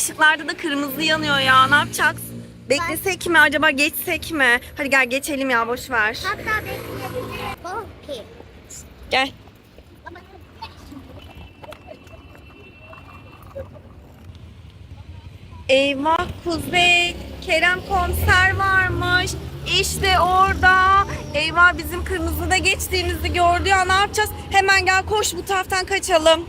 Işıklarda da kırmızı yanıyor ya. Ne yapacağız? Beklesek mi acaba geçsek mi? Hadi gel geçelim ya boş ver. Hatta bekleyebilirim. Gel. Eyvah Kuzey, Kerem komiser varmış. İşte orada. Eyvah bizim kırmızıda geçtiğimizi gördü ya ne yapacağız? Hemen gel koş bu taraftan kaçalım.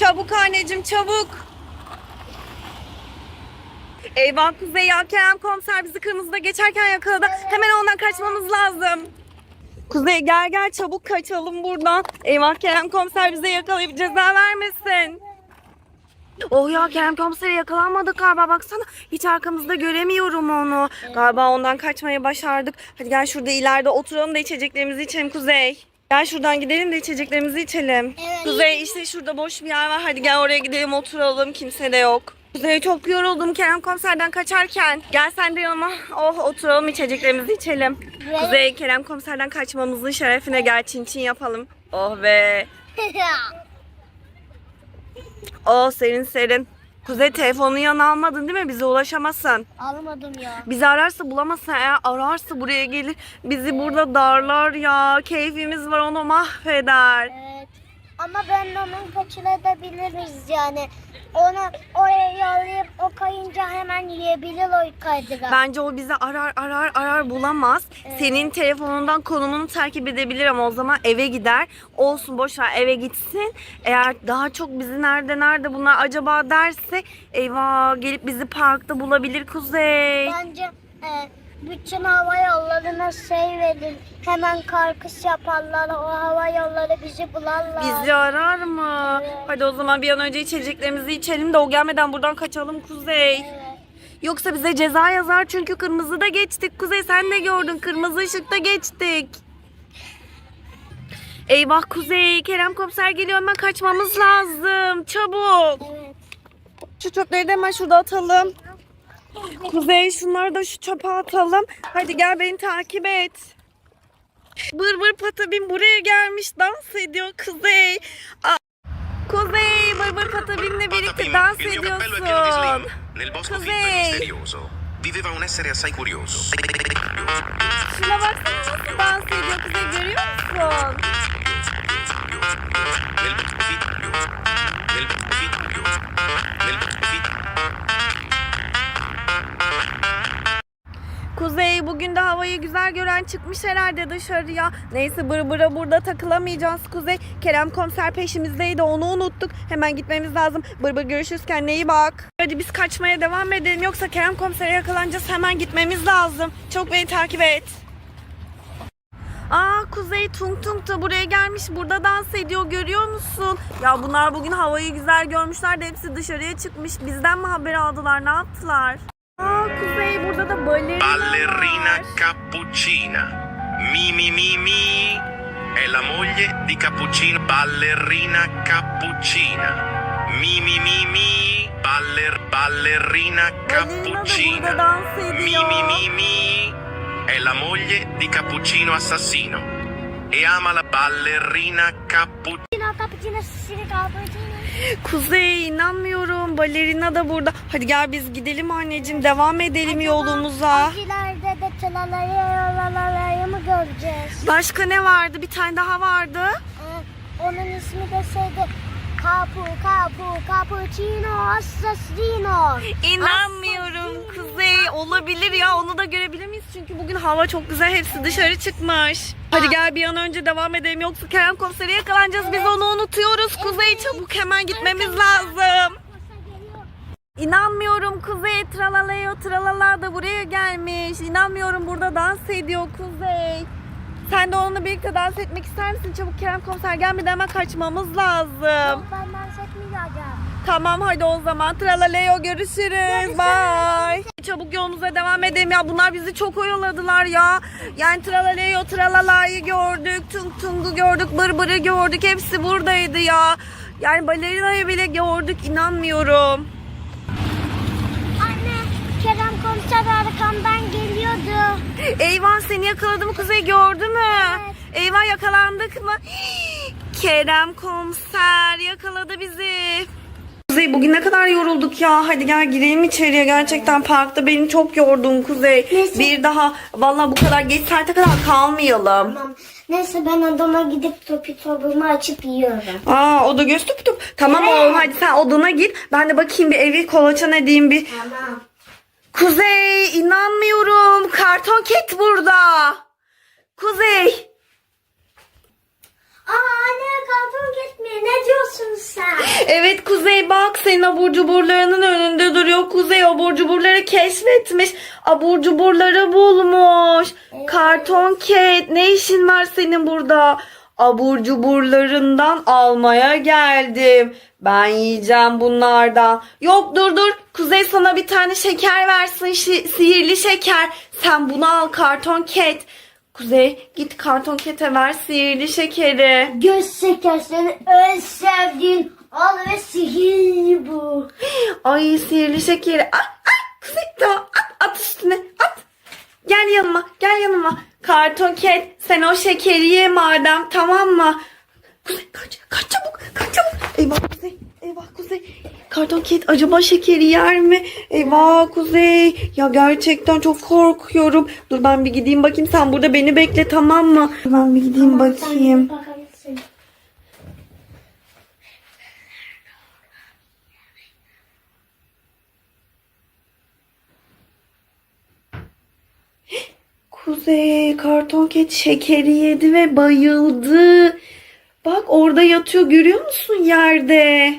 Çabuk anneciğim çabuk. Eyvah Kuzey ya Kerem komiser bizi kırmızıda geçerken yakaladı. Hemen ondan kaçmamız lazım. Kuzey gel gel çabuk kaçalım buradan. Eyvah Kerem komiser bize yakalayıp ceza vermesin. Oh ya Kerem komisere yakalanmadık galiba baksana. Hiç arkamızda göremiyorum onu. Galiba ondan kaçmayı başardık. Hadi gel şurada ileride oturalım da içeceklerimizi içelim Kuzey. Gel şuradan gidelim de içeceklerimizi içelim. Evet. Kuzey işte şurada boş bir yer var. Hadi gel oraya gidelim oturalım. Kimse de yok. Kuzey çok yoruldum Kerem komiserden kaçarken. Gel sen de yanıma. Oh oturalım içeceklerimizi içelim. Evet. Kuzey Kerem komiserden kaçmamızın şerefine gel çin çin yapalım. Oh be. Oh serin serin. Kuzey telefonunu yanına almadın değil mi? Bize ulaşamazsın. Almadım ya. Bizi ararsa bulamazsın. Eğer ararsa buraya gelir. Bizi burada darlar ya. Keyfimiz var onu mahveder. Evet. Ama ben onun kaçırabiliriz yani. Onu oraya yollayıp o kayınca hemen yiyebilir o kaydıra. Bence o bizi arar arar arar bulamaz. Senin telefonundan konumunu takip edebilir ama o zaman eve gider. Olsun boş ver eve gitsin. Eğer daha çok bizi nerede nerede bunlar acaba derse eyvah gelip bizi parkta bulabilir Kuzey. Bence e, bütün hava yollarına şey verir. Hemen karkış yaparlar. O hava yolları bizi bularlar. Bizi arar mı? Evet. Hadi o zaman bir an önce içeceklerimizi içelim de o gelmeden buradan kaçalım Kuzey. Evet. Yoksa bize ceza yazar çünkü kırmızıda geçtik. Kuzey sen de gördün kırmızı ışıkta geçtik. Eyvah Kuzey Kerem komiser geliyor hemen kaçmamız lazım. Çabuk. Evet. Şu çöpleri de hemen şurada atalım. Kuzey şunları da şu çöpe atalım. Hadi gel beni takip et. Bır bır patabin buraya gelmiş dans ediyor Kuzey. Aa, Kuzey bır bır patabinle birlikte dans ediyorsun. e misterioso viveva un essere assai curioso. Şuna baksana nasıl dans ediyor Kuzey görüyor musun? Nel bosco vinto. Nel bosco vinto. Nel bugün de havayı güzel gören çıkmış herhalde dışarıya. Neyse bır bıra burada takılamayacağız Kuzey. Kerem komiser peşimizdeydi onu unuttuk. Hemen gitmemiz lazım. Bır bır görüşürüz kendine bak. Hadi biz kaçmaya devam edelim yoksa Kerem komisere yakalanacağız. Hemen gitmemiz lazım. Çok beni takip et. Aa Kuzey Tung Tung da buraya gelmiş burada dans ediyor görüyor musun? Ya bunlar bugün havayı güzel görmüşler de hepsi dışarıya çıkmış. Bizden mi haber aldılar ne yaptılar? Aa Kuzey burada da balerina Ballerina var. Cappuccina. Mi mi. È la moglie di Cappuccino. Ballerina Cappuccina. Mi mi. Baller ballerina Cappuccina. dans Mi ediyor. mi mi mi. È la moglie di Cappuccino assassino. E ama la ballerina cappuccino. Kuzey inanmıyorum. Balerina da burada. Hadi gel biz gidelim anneciğim. Devam edelim yolumuza. Az ileride de tılalayı yolalayı mı göreceğiz? Başka ne vardı? Bir tane daha vardı. Ee, onun ismi de şeydi. Capu, capu, cappuccino, assassino. İnanmıyorum Kuzey. Olabilir ya. Onu da görebilir miyiz? Çünkü bugün hava çok güzel. Hepsi dışarı çıkmış. Hadi gel bir an önce devam edelim. Yoksa Kerem komisere yakalanacağız. Biz onu unutuyoruz. Kuzey çabuk hemen gitmemiz lazım. İnanmıyorum Kuzey tralaleo tralala da buraya gelmiş. İnanmıyorum burada dans ediyor Kuzey. Sen de onunla birlikte dans etmek ister misin? Çabuk Kerem komiser gelmeden hemen kaçmamız lazım. Yok ben dans etmeyeceğim. Tamam hadi o zaman tralaleo görüşürüz. Bye. Çabuk yolumuza devam edelim ya. Bunlar bizi çok oyaladılar ya. Yani tralaleo tralalayı gördük. Tung tungu gördük. Bır bırı gördük. Hepsi buradaydı ya. Yani balerinayı bile gördük. İnanmıyorum. Anne, Kerem komiser arkamdan geliyordu. Eyvah seni yakaladı mı Kuzey gördü mü? Evet. Eyvah yakalandık mı? Kerem komiser yakaladı bizi. Kuzey bugün ne kadar yorulduk ya. Hadi gel gireyim içeriye. Gerçekten parkta beni çok yordun Kuzey. Neyse. Bir daha vallahi bu kadar geç saate kadar kalmayalım. Tamam. Neyse ben odama gidip topi topumu açıp yiyorum. Aa o da göz tup tup. Tamam Evet. oğlum hadi sen odana git. Ben de bakayım bir evi kolaçan edeyim bir. Tamam. Kuzey inanmıyorum. Karton ket burada. Kuzey. Aa anne karton gitmiyor. Ne diyorsun sen? Evet Kuzey bak senin abur cuburlarının önünde duruyor. Kuzey abur cuburları keşfetmiş. Abur cuburları bulmuş. Karton ket ne işin var senin burada? Abur cuburlarından almaya geldim. Ben yiyeceğim bunlardan. Yok dur dur. Kuzey sana bir tane şeker versin. şi- sihirli şeker. Sen bunu al karton ket. Kuzey git karton kete ver sihirli şekeri. Göz şeker senin en sevdiğin al ve sihirli bu. Ay sihirli şekeri. Ay, ay kuzey tamam at, at üstüne at. Gel yanıma gel yanıma. Karton ket sen o şekeri ye madem tamam mı? Kuzey kaç kaç çabuk kaç çabuk. Eyvah kuzey eyvah kuzey. Karton ket acaba şekeri yer mi? Eyvah kuzey. Ya gerçekten çok korkuyorum. Dur ben bir gideyim bakayım sen burada beni bekle tamam mı? Ben bir gideyim bakayım. Kuzey karton ket şekeri yedi ve bayıldı. Bak orada yatıyor görüyor musun yerde?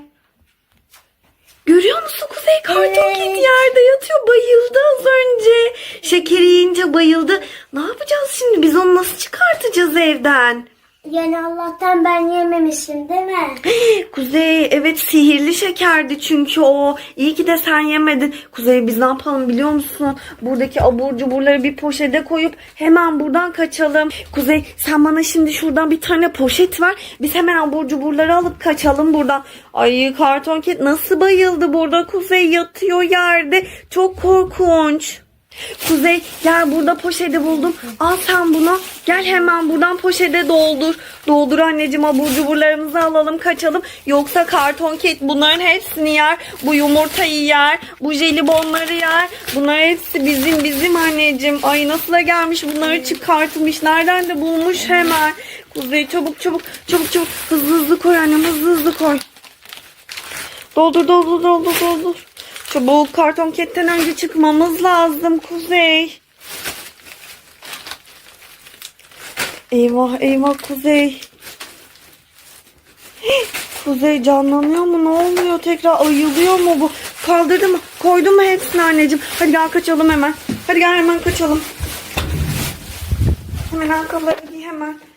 Görüyor musun Kuzey karton Evet. ket yerde yatıyor bayıldı az önce. Şekeri yiyince bayıldı. Ne yapacağız şimdi biz onu nasıl çıkartacağız evden? Yani Allah'tan ben yememişim değil mi? Kuzey evet sihirli şekerdi çünkü o. İyi ki de sen yemedin. Kuzey biz ne yapalım biliyor musun? Buradaki abur cuburları bir poşete koyup hemen buradan kaçalım. Kuzey sen bana şimdi şuradan bir tane poşet ver. Biz hemen abur cuburları alıp kaçalım buradan. Ay karton ket nasıl bayıldı burada Kuzey yatıyor yerde. Çok korkunç. Kuzey gel burada poşeti buldum. Al sen bunu. Gel hemen buradan poşete doldur. Doldur anneciğim abur cuburlarımızı alalım kaçalım. Yoksa karton ket bunların hepsini yer. Bu yumurtayı yer. Bu jelibonları yer. Bunlar hepsi bizim bizim anneciğim. Ay nasıl da gelmiş bunları çıkartmış. Nereden de bulmuş hemen. Kuzey çabuk çabuk çabuk çabuk hızlı hızlı koy annem hızlı hızlı koy. Doldur doldur doldur doldur. Çabuk karton ketten önce çıkmamız lazım Kuzey. Eyvah eyvah Kuzey. Kuzey canlanıyor mu? Ne oluyor? Tekrar ayılıyor mu bu? Kaldırdı mı? Koydu mu hepsini anneciğim? Hadi gel kaçalım hemen. Hadi gel hemen kaçalım. Hemen ayakkabıları giy hemen.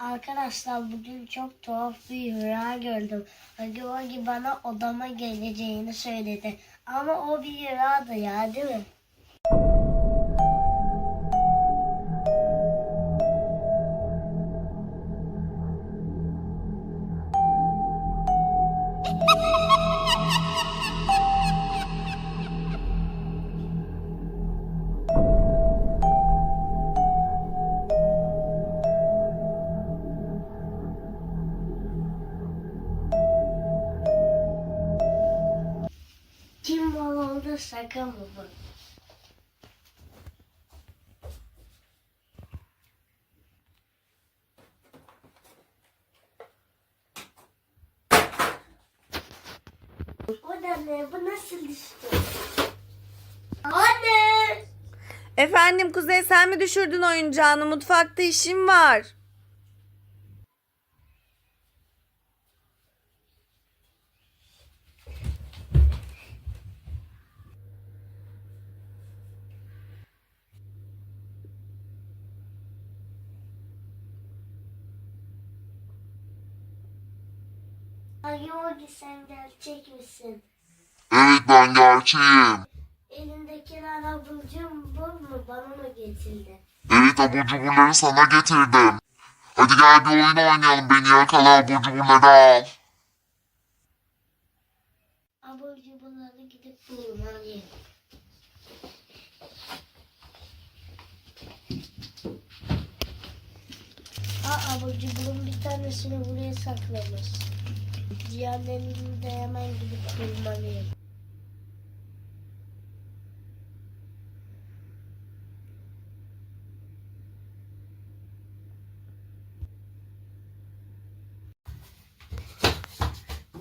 Arkadaşlar bugün çok tuhaf bir rüya gördüm. Hagi Wagi bana odama geleceğini söyledi. Ama o bir rüyadı ya değil mi? Efendim Kuzey sen mi düşürdün oyuncağını? Mutfakta işim var. Wagi sen gerçek misin? Evet ben gerçeğim. Elindekiler abucum bu mu? Bana mı getirdi? Evet abur cuburları sana getirdim. Hadi gel bir oyun oynayalım. Beni yakala abur cuburları al. Abur cuburları gidip bulmalıyım. Aa abur cuburun bir tanesini buraya saklamış. Diğerlerini de hemen gidip bulmalıyım.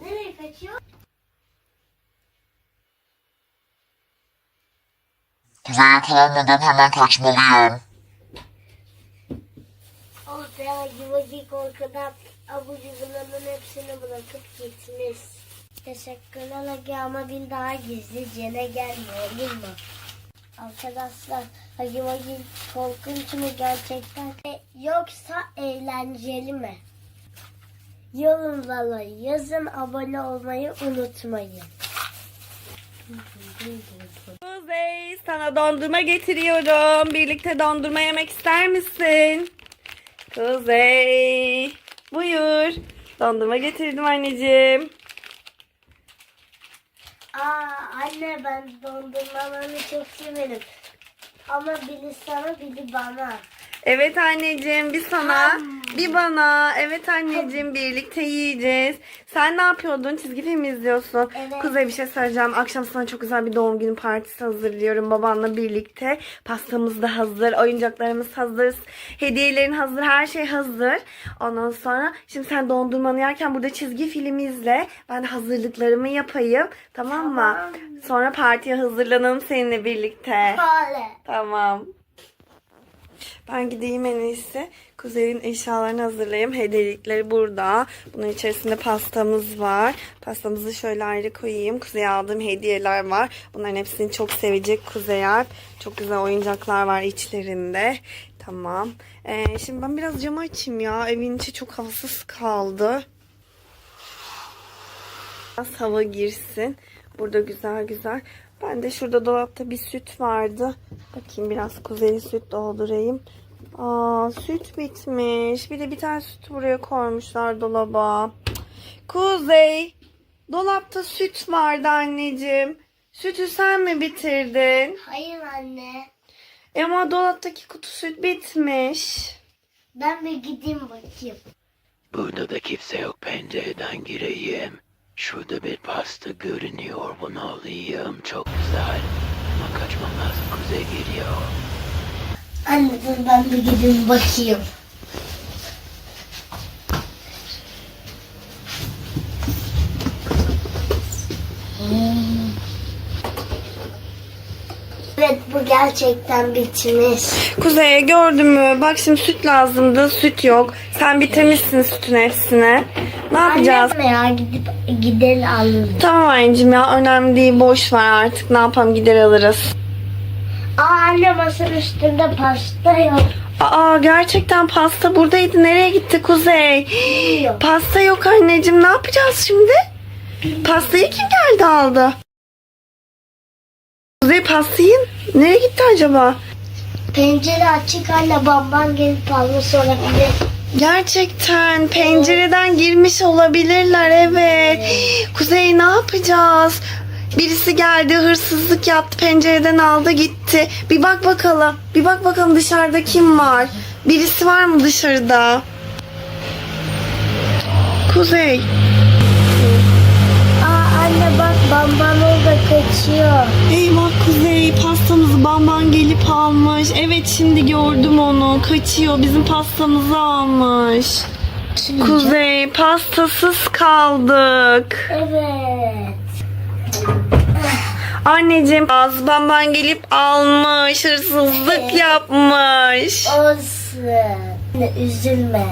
Nereye kaçıyor? Kuzey yakalanmadan hemen kaçmalıyım. Be Hagi korkudan abur cuburların hepsini bırakıp gitmiş. Teşekkürler Hagi ama bir daha gizlicene gelme olur mu? Arkadaşlar Hagi Vagi korkunç mu gerçekten E, yoksa eğlenceli mi? Yorumlara yazın abone olmayı unutmayın. Kuzey sana dondurma getiriyorum. Birlikte dondurma yemek ister misin? Kuzey. Buyur. Dondurma getirdim anneciğim. Aa anne ben dondurmalarını çok severim. Ama biri sana biri bana. Evet anneciğim bir sana bir bana. Evet anneciğim birlikte yiyeceğiz. Sen ne yapıyordun? Çizgi film izliyorsun? Evet. Kuzey bir şey söyleyeceğim. Akşam sana çok güzel bir doğum günü partisi hazırlıyorum babanla birlikte. Pastamız da hazır, oyuncaklarımız hazır, hediyelerin hazır, her şey hazır. Ondan sonra şimdi sen dondurmanı yerken burada çizgi film izle. Ben hazırlıklarımı yapayım. Tamam mı? Tamam. Sonra partiye hazırlanalım seninle birlikte. Böyle. Tamam. Ben gideyim en iyisi. Kuzey'in eşyalarını hazırlayayım. Hediyelikleri burada. Bunun içerisinde pastamız var. Pastamızı şöyle ayrı koyayım. Kuzey'e aldığım hediyeler var. Bunların hepsini çok sevecek Kuzey Alp. Çok güzel oyuncaklar var içlerinde. Tamam. Ee, şimdi ben biraz camı açayım ya. Evin içi çok havasız kaldı. Biraz hava girsin. Burada güzel güzel. Ben de şurada dolapta bir süt vardı. Bakayım biraz kuzeyli süt doldurayım. Aa süt bitmiş. Bir de bir tane süt buraya koymuşlar dolaba. Kuzey. Dolapta süt vardı anneciğim. Sütü sen mi bitirdin? Hayır anne. E Ama dolaptaki kutu süt bitmiş. Ben bir gideyim bakayım. Burada da kimse yok pencereden gireyim. Şurada bir pasta görünüyor bunu alayım çok güzel. Ama kaçmam lazım kuzey geliyor. Anne dur ben bir gideyim bakayım. Gerçekten bitmiş. Kuzey gördün mü? Bak şimdi süt lazımdı. Süt yok. Sen bitirmişsin sütün hepsini. Ne yapacağız? Annem ya gidip gidelim alalım. Tamam anneciğim ya önemli değil boş ver artık ne yapalım gider alırız. Aa anne masanın üstünde pasta yok. Aa gerçekten pasta buradaydı nereye gitti Kuzey? Yok. Pasta yok anneciğim ne yapacağız şimdi? Pastayı kim geldi aldı? Kuzey pastayı nereye gitti acaba? Pencere açık anne babam gelip almış olabilir. Gerçekten pencereden girmiş olabilirler evet. Kuzey ne yapacağız? Birisi geldi hırsızlık yaptı pencereden aldı gitti. Bir bak bakalım. Bir bak bakalım dışarıda kim var? Birisi var mı dışarıda? Kuzey. Bambam orada kaçıyor. Eyvah Kuzey pastamızı Bamban gelip almış. Evet şimdi gördüm onu. Kaçıyor bizim pastamızı almış. Kuzey pastasız kaldık. Evet. Anneciğim az Bamban gelip almış. Hırsızlık yapmış. Olsun. Üzülme.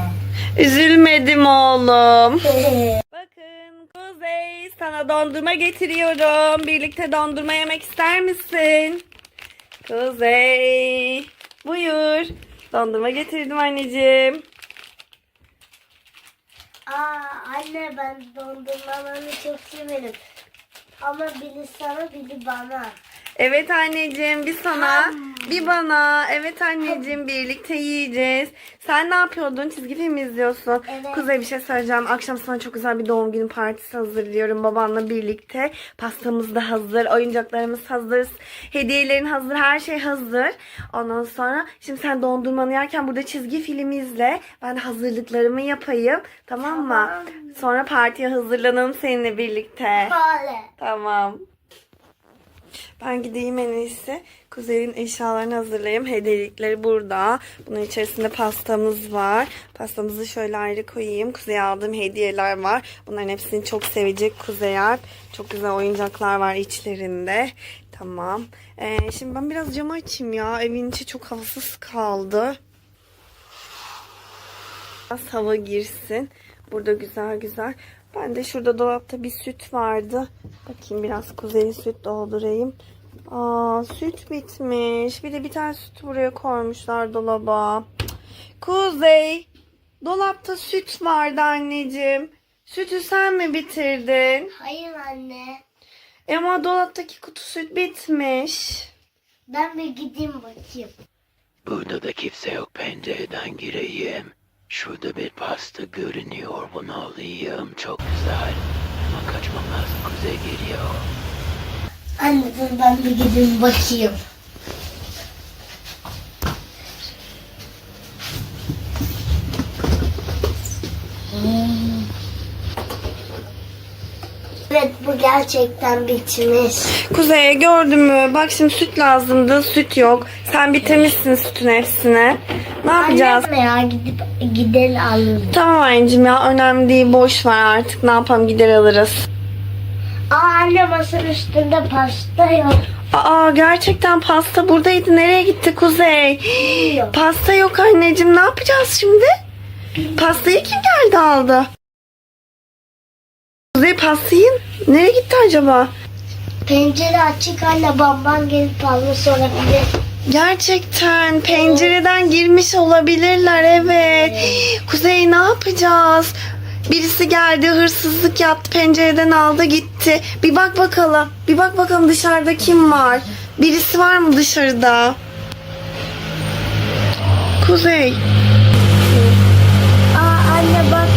Üzülmedim oğlum. Kuzey sana dondurma getiriyorum. Birlikte dondurma yemek ister misin? Kuzey. Buyur. Dondurma getirdim anneciğim. Aa anne ben dondurmalarını çok severim. Ama biri sana biri bana. Evet anneciğim biz sana Bir bana. Evet anneciğim birlikte yiyeceğiz. Sen ne yapıyordun? Çizgi film izliyorsun. Evet. Kuzey bir şey söyleyeceğim. Akşam sana çok güzel bir doğum günü partisi hazırlıyorum babanla birlikte. Pastamız da hazır. Oyuncaklarımız hazır. Hediyelerin hazır. Her şey hazır. Ondan sonra şimdi sen dondurmanı yerken burada çizgi film izle. Ben de hazırlıklarımı yapayım. Tamam mı? Tamam. Sonra partiye hazırlanalım seninle birlikte. Hale. Tamam. Ben gideyim en iyisi. Kuzey'in eşyalarını hazırlayayım. Hediyelikleri burada. Bunun içerisinde pastamız var. Pastamızı şöyle ayrı koyayım. Kuzey'e aldığım hediyeler var. Bunların hepsini çok sevecek Kuzey Alp. Çok güzel oyuncaklar var içlerinde. Tamam. Ee, şimdi ben biraz camı açayım ya. Evin içi çok havasız kaldı. Biraz hava girsin. Burada güzel güzel. Ben de şurada dolapta bir süt vardı. Bakayım biraz kuzeyli süt doldurayım. Aa süt bitmiş. Bir de bir tane süt buraya koymuşlar dolaba. Kuzey. Dolapta süt vardı anneciğim. Sütü sen mi bitirdin? Hayır anne. E Ama dolaptaki kutu süt bitmiş. Ben bir gideyim bakayım. Burada da kimse yok pencereden gireyim. Şurada bir pasta görünüyor bunu alayım çok güzel. Ama kaçmam lazım kuzey geliyor. Anne dur ben bir gideyim bakayım. Hmm. Evet bu gerçekten bitmiş. Kuzey gördün mü? Bak şimdi süt lazımdı. Süt yok. Sen bitirmişsin sütün hepsini. Ne yapacağız? Anne ya gidip gidelim alalım. Tamam anneciğim ya önemli değil boş ver artık ne yapalım gider alırız. Aa anne masanın üstünde pasta yok. Aa gerçekten pasta buradaydı nereye gitti Kuzey? Yok. Pasta yok anneciğim ne yapacağız şimdi? Pastayı kim geldi aldı? Kuzey pastayı nereye gitti acaba? Pencere açık anne bamban gelip almış olabilir. Gerçekten pencereden girmiş olabilirler evet. Kuzey ne yapacağız? Birisi geldi hırsızlık yaptı pencereden aldı gitti. Bir bak bakalım. Bir bak bakalım dışarıda kim var? Birisi var mı dışarıda? Kuzey.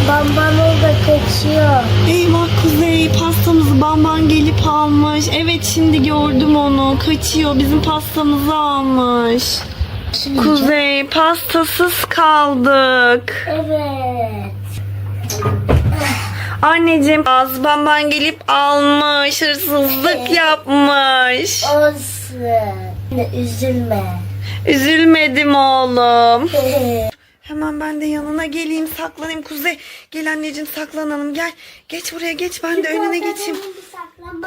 Bamban orada kaçıyor. Eyvah Kuzey pastamızı bamban gelip almış. Evet şimdi gördüm onu. Kaçıyor bizim pastamızı almış. Kuzey pastasız kaldık. Evet. Anneciğim az bamban gelip almış. Hırsızlık yapmış. Olsun. Üzülme. Üzülmedim oğlum. Hemen ben de yanına geleyim saklanayım. Kuzey gel anneciğim saklanalım gel. Geç buraya geç ben de önüne geçeyim.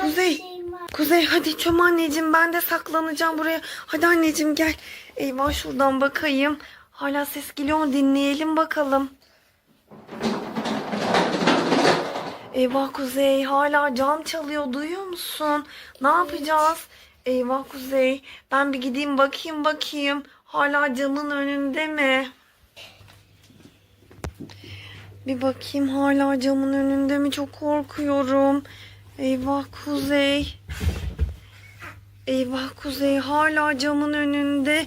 Kuzey. Kuzey hadi çöm anneciğim ben de saklanacağım buraya. Hadi anneciğim gel. Eyvah şuradan bakayım. Hala ses geliyor mu? dinleyelim bakalım. Eyvah Kuzey hala cam çalıyor duyuyor musun? Ne yapacağız? Eyvah Kuzey ben bir gideyim bakayım bakayım. Hala camın önünde mi? Bir bakayım hala camın önünde mi? Çok korkuyorum. Eyvah Kuzey. Eyvah Kuzey hala camın önünde.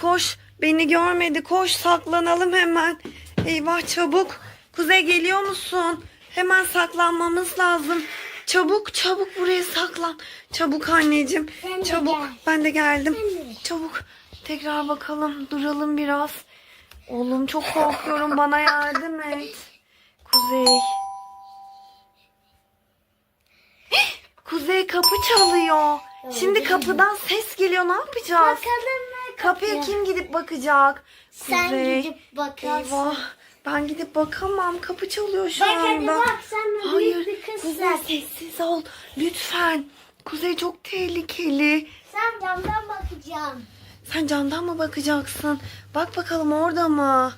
Koş beni görmedi koş saklanalım hemen. Eyvah çabuk. Kuzey geliyor musun? Hemen saklanmamız lazım. Çabuk çabuk buraya saklan. Çabuk anneciğim. Ben çabuk. gel. Ben de geldim. Ben de. Çabuk. Tekrar bakalım. Duralım biraz. Oğlum çok korkuyorum. Bana yardım et. Kuzey. Kuzey kapı çalıyor. Şimdi kapıdan ses geliyor. Ne yapacağız? Bakalım ne Kapıya kim gidip bakacak? Sen Kuzey. gidip bakarsın. Eyvah. Ben gidip bakamam. Kapı çalıyor şu Bak hadi anda. bak sen de Hayır. bir kızsın. Kuzey sessiz ol. Lütfen. Kuzey çok tehlikeli. Sen camdan bakacaksın. Sen camdan mı bakacaksın? Bak bakalım orada mı?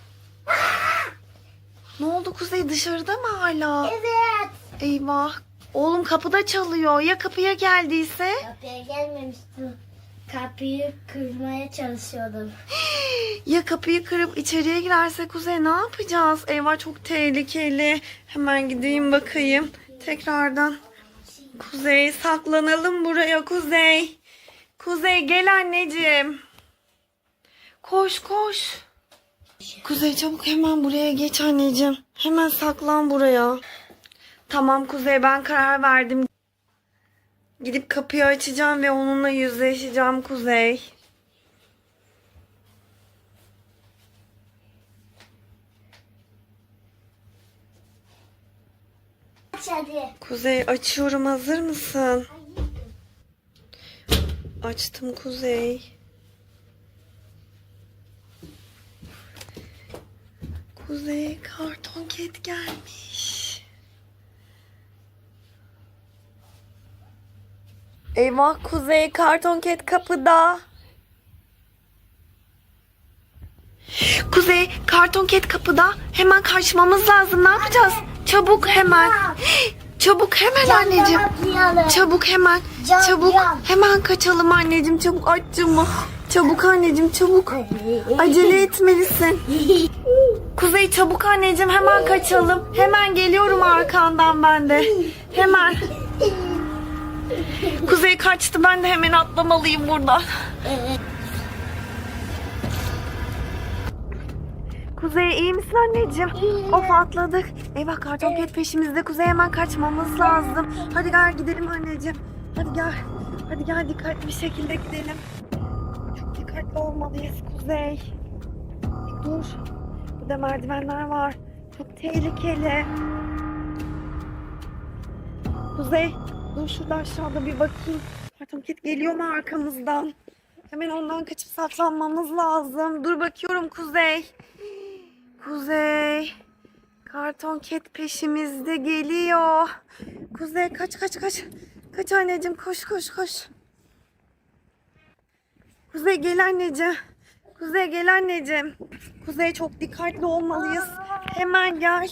Ne oldu Kuzey dışarıda mı hala? Evet. Eyvah. Oğlum kapıda çalıyor. Ya kapıya geldiyse? Kapıya gelmemiştim. Kapıyı kırmaya çalışıyordum. Ya kapıyı kırıp içeriye girerse Kuzey ne yapacağız? Eyvah çok tehlikeli. Hemen gideyim bakayım. Tekrardan. Kuzey saklanalım buraya Kuzey. Kuzey gel anneciğim. Koş koş. Kuzey çabuk hemen buraya geç anneciğim. Hemen saklan buraya. Tamam Kuzey ben karar verdim. Gidip kapıyı açacağım ve onunla yüzleşeceğim Kuzey. Aç hadi. Kuzey açıyorum hazır mısın? Açtım Kuzey. Kuzey karton ket gelmiş. Eyvah Kuzey karton ket kapıda. Kuzey karton ket kapıda. Hemen kaçmamız lazım. Ne yapacağız? Çabuk hemen. Çabuk hemen anneciğim. Atlayalım. Çabuk hemen. Can, çabuk. can. Hemen kaçalım anneciğim. Çabuk aç camı. Çabuk anneciğim çabuk. Acele etmelisin. Kuzey çabuk anneciğim hemen kaçalım. Hemen geliyorum arkandan ben de. Hemen. Kuzey kaçtı ben de hemen atlamalıyım buradan. Kuzey iyi misin anneciğim? Of atladık. Eyvah karton ket peşimizde. Kuzey hemen kaçmamız lazım. Hadi gel gidelim anneciğim. Hadi gel. Hadi gel dikkatli bir şekilde gidelim. Çok dikkatli olmalıyız Kuzey. Dur. Burada merdivenler var. Çok tehlikeli. Kuzey. Dur şurada aşağıda bir bakayım. Karton ket geliyor mu arkamızdan? Hemen ondan kaçıp saklanmamız lazım. Dur bakıyorum Kuzey. Kuzey. Karton ket peşimizde geliyor. Kuzey kaç kaç kaç. Kaç anneciğim koş koş koş. Kuzey gel anneciğim. Kuzey gel anneciğim. Kuzey çok dikkatli olmalıyız. Hemen gel.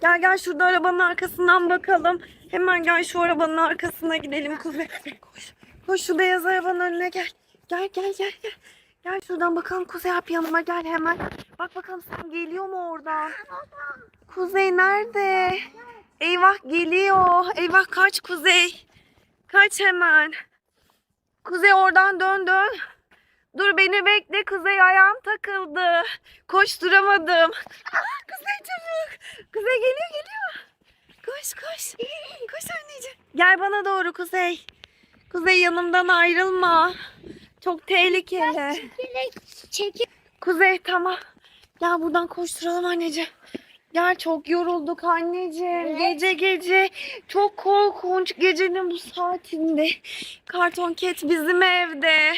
Gel gel şurada arabanın arkasından bakalım. Hemen gel şu arabanın arkasına gidelim Kuzey. Koş. Koş şu beyaz arabanın önüne gel. Gel gel gel gel. Gel şuradan bakalım Kuzey yap yanıma gel hemen. Bak bakalım sen geliyor mu oradan? Kuzey nerede? Eyvah geliyor. Eyvah kaç Kuzey. Kaç hemen. Kuzey oradan dön dön. Dur beni bekle Kuzey ayağım takıldı. Koşturamadım. Ah, Kuzey çabuk. Kuzey geliyor geliyor. Koş koş. Koş anneciğim. Gel bana doğru Kuzey. Kuzey yanımdan ayrılma. Çok tehlikeli. Çekil. Çekil. Kuzey tamam. Gel buradan koşturalım anneciğim. Gel çok yorulduk anneciğim. Gece gece çok korkunç gecenin bu saatinde. Karton ket bizim evde.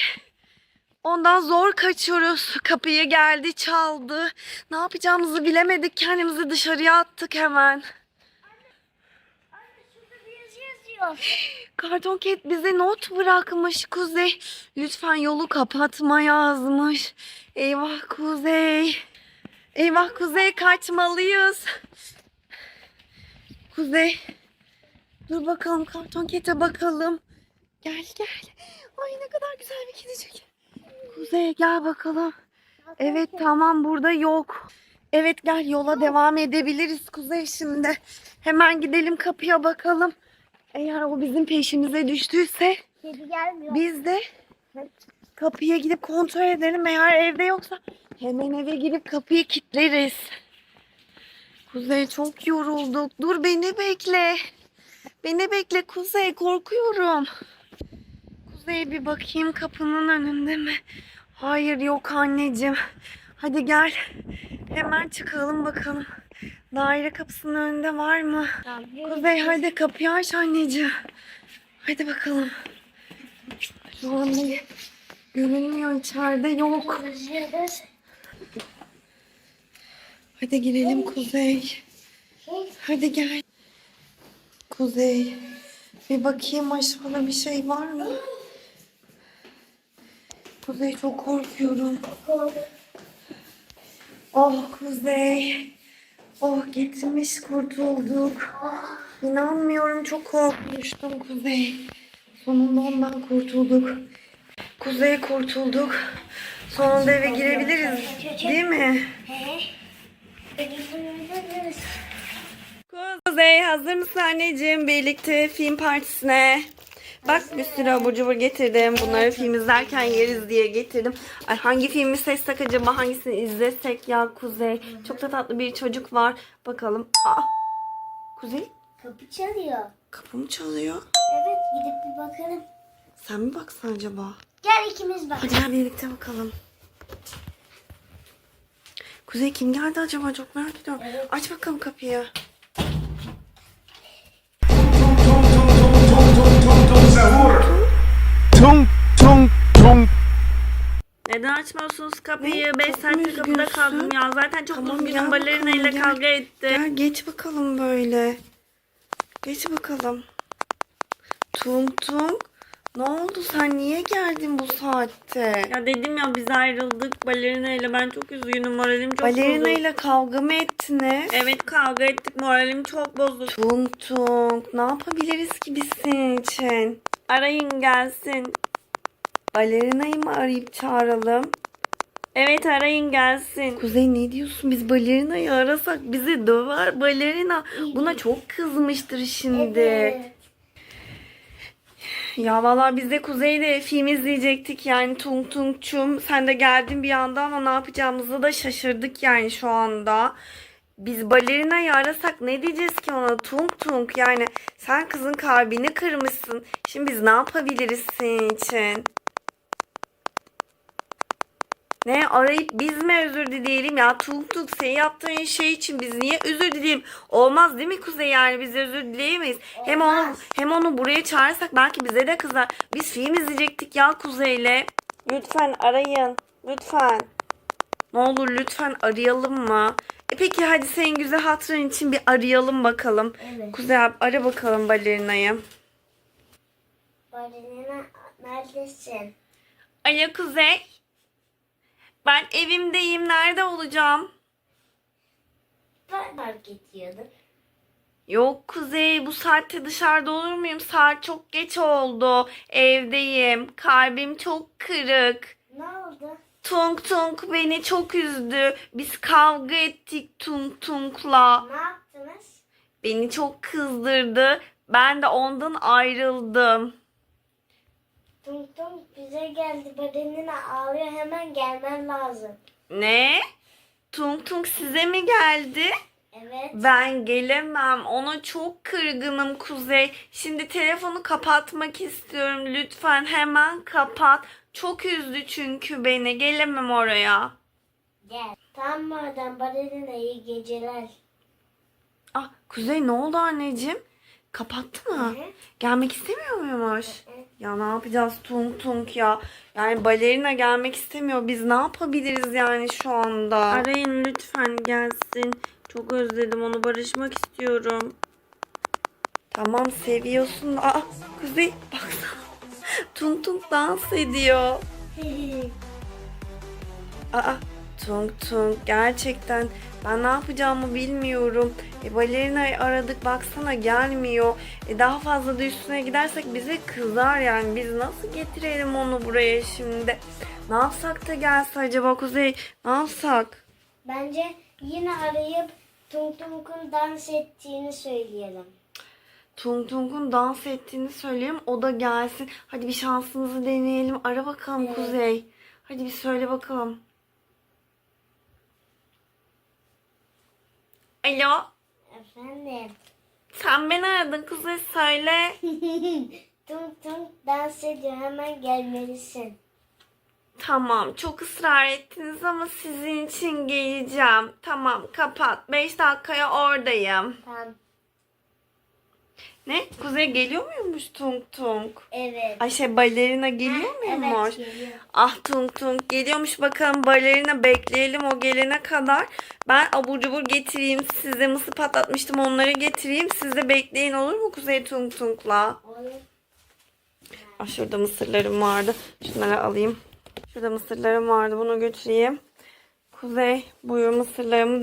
Ondan zor kaçıyoruz. Kapıyı geldi çaldı. Ne yapacağımızı bilemedik. Kendimizi dışarıya attık hemen. Şurada bir yazı yazıyor. Karton ket bize not bırakmış Kuzey. Lütfen yolu kapatma yazmış. Eyvah Kuzey. Eyvah Kuzey kaçmalıyız. Kuzey. Dur bakalım karton kete bakalım. Gel gel. Ay ne kadar güzel bir kedicik. Kuzey gel bakalım. Evet tamam burada yok. Evet gel yola devam edebiliriz Kuzey şimdi. Hemen gidelim kapıya bakalım. Eğer o bizim peşimize düştüyse Kedi gelmiyor. biz de kapıya gidip kontrol edelim. Eğer evde yoksa hemen eve girip kapıyı kilitleriz. Kuzey çok yorulduk. Dur beni bekle. Beni bekle Kuzey korkuyorum. Kuzey bir bakayım kapının önünde mi? Hayır yok anneciğim. Hadi gel. Hemen çıkalım bakalım. Daire kapısının önünde var mı? Kuzey hadi kapıyı aç anneciğim. Hadi bakalım. Şu anda görünmüyor içeride yok. Hadi girelim Kuzey. Hadi gel. Kuzey. Bir bakayım aşağıda bir şey var mı? Kuzey çok korkuyorum. Oh Kuzey. Oh gitmiş kurtulduk. İnanmıyorum çok korkmuştum Kuzey. Sonunda ondan kurtulduk. Kuzey kurtulduk. Sonunda eve girebiliriz değil mi? Kuzey hazır mısın anneciğim birlikte film partisine? Bak bir sürü abur cubur getirdim. Bunları film izlerken yeriz diye getirdim. Ay hangi filmi seçsek acaba hangisini izlesek ya Kuzey. Çok da tatlı bir çocuk var. Bakalım. Aa, Kuzey Kapı çalıyor. kapı mı çalıyor? Evet gidip bir bakalım. Sen mi baksan acaba? Gel ikimiz bak. Hadi gel birlikte bakalım. Kuzey kim geldi acaba? Çok merak ediyorum. Evet. Aç bakalım kapıyı. Tung tung tung. Neden açmıyorsunuz kapıyı? Ne? 5 Çok saattir kapıda kaldım ya. Zaten çok Tamam, üzgünüm. Balerina bakalım, ile gel. kavga etti. Gel geç bakalım böyle. Geç bakalım. Tung tung. Ne oldu sen niye geldin bu saatte? Ya dedim ya biz ayrıldık. Balerina ile ben çok üzgünüm. Moralim çok Balerina bozuk. ile kavga mı ettiniz? Evet kavga ettik. Moralim çok bozuk. Tung tung. Ne yapabiliriz ki biz senin için? Arayın gelsin. Balerinayı mı arayıp çağıralım? Evet arayın gelsin. Kuzey ne diyorsun? Biz balerinayı arasak bizi döver. Balerina buna çok kızmıştır şimdi. Evet. Ya vallahi biz de Kuzey'le film izleyecektik yani Tung Tung Çum. Sen de geldin bir anda ama ne yapacağımızı da şaşırdık yani şu anda. Biz balerinayı arasak ne diyeceğiz ki ona Tung Tung yani sen kızın kalbini kırmışsın. Şimdi biz ne yapabiliriz senin için? Ne arayıp biz mi özür dileyelim ya Tung senin yaptığın şey için biz niye özür dileyelim? Olmaz değil mi Kuzey yani biz özür dileyemeyiz. Hem onu Olmaz. hem onu buraya çağırsak belki bize de kızar. Biz film izleyecektik ya Kuzey'le. Lütfen arayın. Lütfen. Ne olur lütfen arayalım mı? E peki hadi senin güzel hatırın için bir arayalım bakalım. Evet. Kuzey abi ara bakalım balerinayı. Balerina neredesin? Alo Kuzey. Ben evimdeyim. Nerede olacağım? Ben fark ediyordum. Yok Kuzey bu saatte dışarıda olur muyum? Saat çok geç oldu. Evdeyim. Kalbim çok kırık. Ne oldu? Tung Tung beni çok üzdü. Biz kavga ettik Tung Tung'la. Ne yaptınız? Beni çok kızdırdı. Ben de ondan ayrıldım. Tung bize geldi. Balerina ağlıyor. Hemen gelmen lazım. Ne? Tung Tung size mi geldi? Evet. Ben gelemem. Ona çok kırgınım Kuzey. Şimdi telefonu kapatmak istiyorum. Lütfen hemen kapat. Çok üzdü çünkü beni. Gelemem oraya. Gel. Tamam madem balerina iyi geceler. Ah Kuzey ne oldu anneciğim? Kapattı mı? Hı hı. Gelmek istemiyor muymuş? hı. Ya ne yapacağız Tung Tung ya? Yani balerina gelmek istemiyor. Biz ne yapabiliriz yani şu anda? Arayın lütfen gelsin. Çok özledim onu barışmak istiyorum. Tamam seviyorsun. Aa, Kuzey baksana. Tung Tung dans ediyor. Aa, Tung Tung gerçekten ben ne yapacağımı bilmiyorum. E, balerinayı aradık baksana gelmiyor. E, daha fazla da üstüne gidersek bize kızar yani. Biz nasıl getirelim onu buraya şimdi? Ne yapsak da gelse acaba Kuzey? Ne yapsak? Bence yine arayıp Tung Tung'un dans ettiğini söyleyelim. Tung Tung'un dans ettiğini söyleyeyim. O da gelsin. Hadi bir şansımızı deneyelim. Ara bakalım Evet. Kuzey. Hadi bir söyle bakalım. Alo. Efendim. Sen beni aradın Kuzey söyle. Tung Tung dans ediyor. Hemen gelmelisin. Tamam çok ısrar ettiniz ama sizin için geleceğim. Tamam kapat. 5 dakikaya oradayım. Tamam. Ne? Kuzey geliyor muymuş Tung Tung? Evet. Ay şey balerina geliyor muymuş? Evet geliyor. Ah Tung Tung geliyormuş bakalım balerina bekleyelim o gelene kadar. Ben abur cubur getireyim size mısır patlatmıştım onları getireyim. Siz de bekleyin olur mu Kuzey Tung Tung'la? Olur. Ah şurada mısırlarım vardı. Şunları alayım. Şurada mısırlarım vardı bunu götüreyim. Kuzey buyur mısırlarımı da